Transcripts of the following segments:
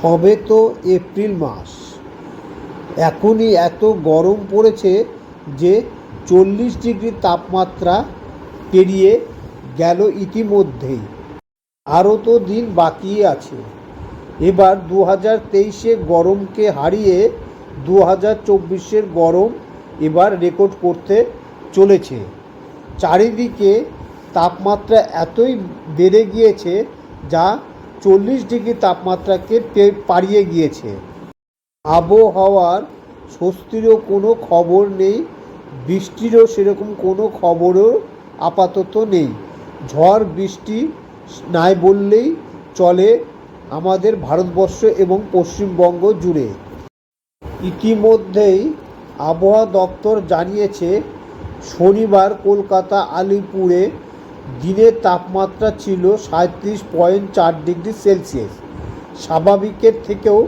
সবে তো এপ্রিল মাস। এখনই এত গরম পড়েছে যে চল্লিশ ডিগ্রি তাপমাত্রা পেরিয়ে গেল ইতিমধ্যেই। আরও তো দিন বাকি আছে। এবার দু হাজার তেইশে গরমকে হারিয়ে দু হাজার চব্বিশের গরম এবার রেকর্ড করতে চলেছে। চারিদিকে তাপমাত্রা এতই বেড়ে গিয়েছে যা চল্লিশ ডিগ্রি তাপমাত্রাকে পাড়িয়ে গিয়েছে। আবহাওয়ার স্বস্তিরও কোনো খবর নেই, বৃষ্টিরও সেরকম কোনো খবরও আপাতত নেই। ঝড়, বৃষ্টি নাই বললেই চলে আমাদের ভারতবর্ষ এবং পশ্চিমবঙ্গ জুড়ে। ইতিমধ্যেই আবহাওয়া দপ্তর জানিয়েছে, শনিবার কলকাতা, আলিপুরে দিনের তাপমাত্রা ছিল সাঁত্রিশ পয়েন্ট চার ডিগ্রি সেলসিয়াস। স্বাভাবিকের থেকেও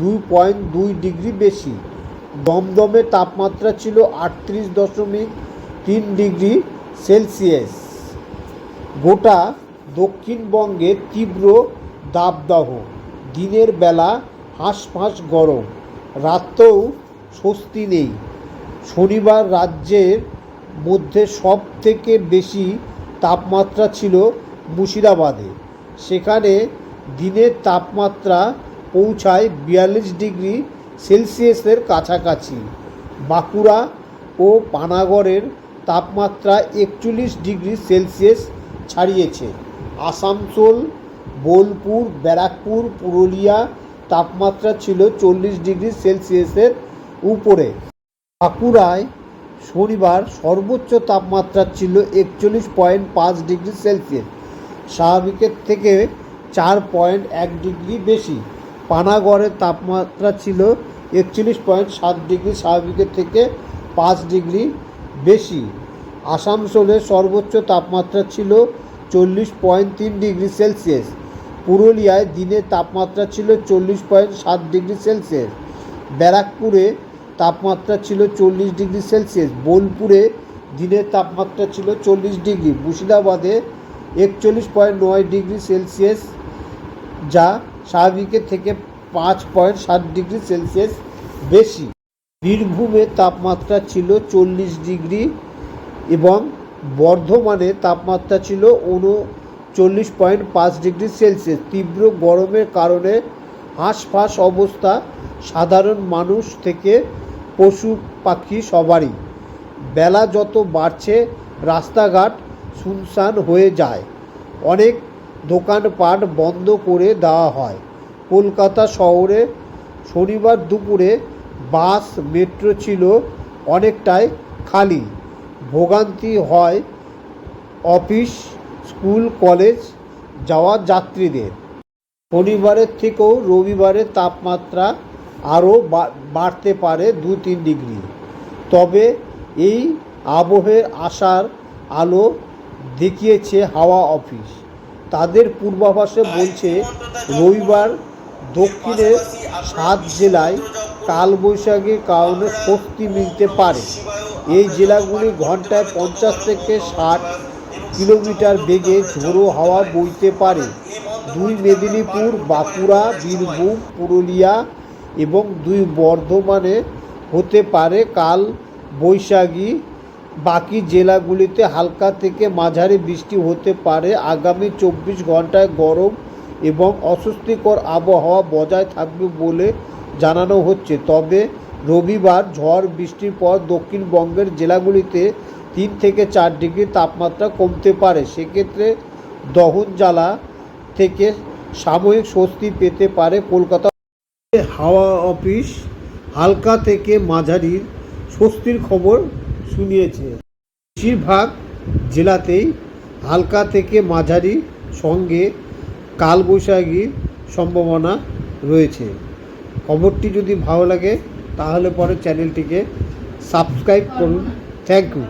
দুই পয়েন্ট দুই ডিগ্রি বেশি। দমদমে তাপমাত্রা ছিল আটত্রিশ দশমিক তিন ডিগ্রি সেলসিয়াস। গোটা দক্ষিণবঙ্গে তীব্র দাবদাহ দিনের বেলা হাঁসফাঁস গরম। রাত্রেও স্বস্তি নেই। শনিবার রাজ্যের মধ্যে সব থেকে বেশি তাপমাত্রা ছিল মুর্শিদাবাদে। সেখানে দিনের তাপমাত্রা পৌঁছায় বিয়াল্লিশ ডিগ্রি সেলসিয়াসের কাছাকাছি। বাঁকুড়া ও পানাগড়ের তাপমাত্রা একচল্লিশ ডিগ্রি সেলসিয়াস ছাড়িয়েছে। আসানসোল, বোলপুর, ব্যারাকপুর, পুরুলিয়া তাপমাত্রা ছিল চল্লিশ ডিগ্রি সেলসিয়াসের উপরে। বাঁকুড়ায় শনিবার সর্বোচ্চ তাপমাত্রা ছিল একচল্লিশ পয়েন্ট পাঁচ ডিগ্রি সেলসিয়াস। স্বাভাবিকের থেকে চার পয়েন্ট এক ডিগ্রি বেশি। পানাগড়ের তাপমাত্রা ছিল একচল্লিশ পয়েন্ট সাত ডিগ্রি, স্বাভাবিকের থেকে পাঁচ ডিগ্রি বেশি। আসানসোলের সর্বোচ্চ তাপমাত্রা ছিল চল্লিশ পয়েন্ট তিন ডিগ্রি সেলসিয়াস। পুরুলিয়ায় দিনের তাপমাত্রা ছিল চল্লিশ পয়েন্ট সাত ডিগ্রি সেলসিয়াস। ব্যারাকপুরে তাপমাত্রা ছিল চল্লিশ ডিগ্রি সেলসিয়াস। বোলপুরে দিনের তাপমাত্রা ছিল চল্লিশ ডিগ্রি, মুর্শিদাবাদে একচল্লিশ পয়েন্ট নয় ডিগ্রি সেলসিয়াস, যা স্বাভাবিকের থেকে পাঁচ পয়েন্ট সাত ডিগ্রি সেলসিয়াস বেশি। বীরভূমের তাপমাত্রা ছিল চল্লিশ ডিগ্রি এবং বর্ধমানে তাপমাত্রা ছিল উনচল্লিশ পয়েন্ট পাঁচ ডিগ্রি সেলসিয়াস। তীব্র গরমের কারণে হাঁসফাঁস অবস্থা সাধারণ মানুষ থেকে পশু পাখি সবারই। বেলা যত বাড়ছে, রাস্তাঘাট শুনশান হয়ে যায়। অনেক দোকানপাট বন্ধ করে দেওয়া হয়। কলকাতা শহরে শনিবার দুপুরে বাস, মেট্রো ছিল অনেকটাই খালি। ভোগান্তি হয় অফিস, স্কুল, কলেজ যাওয়া যাত্রীদের। শনিবারের থেকেও রবিবারের তাপমাত্রা আরও বাড়তে পারে দু তিন ডিগ্রি। তবে এই আবহের আসার আলো দেখিয়েছে হাওয়া অফিস। তাদের পূর্বাভাসে বলছে, রবিবার দক্ষিণের সাত জেলায় কালবৈশাখীর কারণে স্বস্তি মিলতে পারে। এই জেলাগুলি ঘন্টায় পঞ্চাশ থেকে ষাট কিলোমিটার বেগে ঝোড়ো হাওয়া বইতে পারে। দুই মেদিনীপুর, বাঁকুড়া, বীরভূম, পুরুলিয়া এবং দুই বর্ধমানে হতে পারে কাল বৈশাখী। বাকি জেলাগুলিতে হালকা থেকে মাঝারি বৃষ্টি হতে পারে। আগামী চব্বিশ ঘন্টায় গরম এবং অস্বস্তিকর আবহাওয়া বজায় থাকবে বলে জানানো হচ্ছে। তবে রবিবার ঝড় বৃষ্টির পর দক্ষিণবঙ্গের জেলাগুলিতে তিন থেকে চার ডিগ্রি তাপমাত্রা কমতে পারে। সেক্ষেত্রে দহন জ্বালা থেকে সাময়িক স্বস্তি পেতে পারে কলকাতা হাওয়া অফিস হালকা থেকে মাঝারির স্বস্তির খবর শুনিয়েছে। বেশিরভাগ জেলাতেই হালকা থেকে মাঝারি সঙ্গে কালবৈশাখীর সম্ভাবনা রয়েছে। খবরটি যদি ভালো লাগে, তাহলে পরে চ্যানেলটিকে সাবস্ক্রাইব করুন। Thank you.